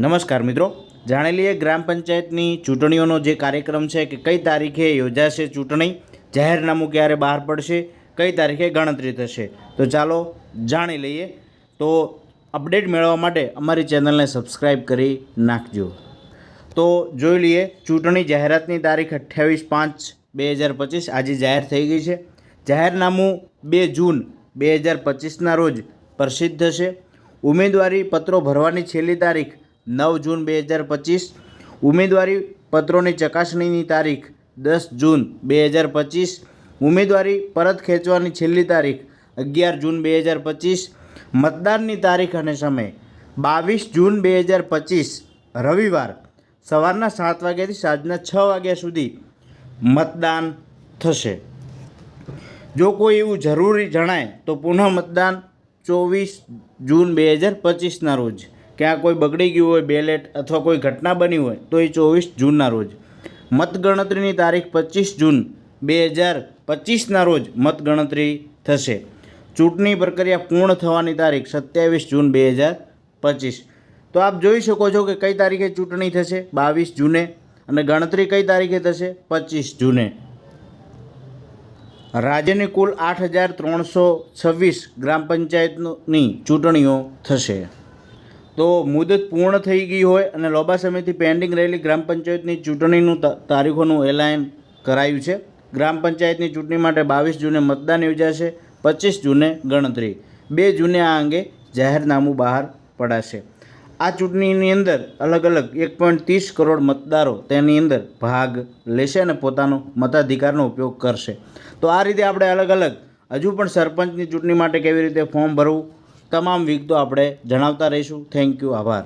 નમસ્કાર મિત્રો. જાણી લઈએ ગ્રામ પંચાયતની ચૂંટણીઓનો જે કાર્યક્રમ છે કે કઈ તારીખે યોજાશે ચૂંટણી, જાહેરનામું ક્યારે બહાર પડશે, કઈ તારીખે ગણતરી થશે? તો ચાલો જાણી લઈએ. તો અપડેટ મેળવવા માટે અમારી ચેનલને સબસ્ક્રાઈબ કરી નાખજો. તો જોઈ લઈએ, ચૂંટણી જાહેરાતની તારીખ અઠ્યાવીસ પાંચ બે હજાર પચીસ આજે જાહેર થઈ ગઈ છે. જાહેરનામું બે જૂન બે હજાર પચીસના રોજ પ્રસિદ્ધ થશે. ઉમેદવારી પત્રો ભરવાની છેલ્લી તારીખ નવ જૂન બે હજાર પચીસ. ઉમેદવારી પત્રોની ચકાસણીની તારીખ દસ જૂન બે હજાર પચીસ. ઉમેદવારી પરત ખેંચવાની છેલ્લી તારીખ અગિયાર જૂન બે હજાર પચીસ. મતદાનની તારીખ અને સમય બાવીસ જૂન બે હજાર પચીસ, રવિવાર સવારના સાત વાગ્યાથી સાંજના છ વાગ્યા સુધી મતદાન થશે. જો કોઈ એવું જરૂરી જણાય તો પુનઃ મતદાન ચોવીસ જૂન બે હજાર પચીસના રોજ. ક્યાં કોઈ બગડી ગયું હોય બેલેટ અથવા કોઈ ઘટના બની હોય, તો એ ચોવીસ જૂનના રોજ. મતગણતરીની તારીખ પચીસ જૂન બે હજાર પચીસના રોજ મતગણતરી થશે. ચૂંટણી પ્રક્રિયા પૂર્ણ થવાની તારીખ સત્યાવીસ જૂન બે હજાર પચીસ. તો આપ જોઈ શકો છો કે કઈ તારીખે ચૂંટણી થશે? બાવીસ જૂને. અને ગણતરી કઈ તારીખે થશે? પચીસ જૂને. રાજ્યની કુલ આઠ હજાર ત્રણસો છવ્વીસ ગ્રામ પંચાયતની ચૂંટણીઓ થશે. તો મુદત પૂર્ણ થઈ ગઈ હોય અને લોબા સમયથી પેન્ડિંગ રહેલી ગ્રામ પંચાયતની ચૂંટણીનું તારીખોનું એલાયન કરાયું છે. ગ્રામ પંચાયતની ચૂંટણી માટે બાવીસ જૂને મતદાન યોજાશે, પચીસ જૂને ગણતરી. બે જૂને આ અંગે જાહેરનામું બહાર પડાશે. આ ચૂંટણીની અંદર અલગ અલગ એક પોઈન્ટ ત્રીસ કરોડ મતદારો તેની અંદર ભાગ લેશે અને પોતાનો મતાધિકારનો ઉપયોગ કરશે. તો આ રીતે આપણે અલગ અલગ હજુ પણ સરપંચની ચૂંટણી માટે કેવી રીતે ફોર્મ ભરવું તમામ વિગતો આપણે જણાવતા રહીશું. થેન્ક યુ આભાર.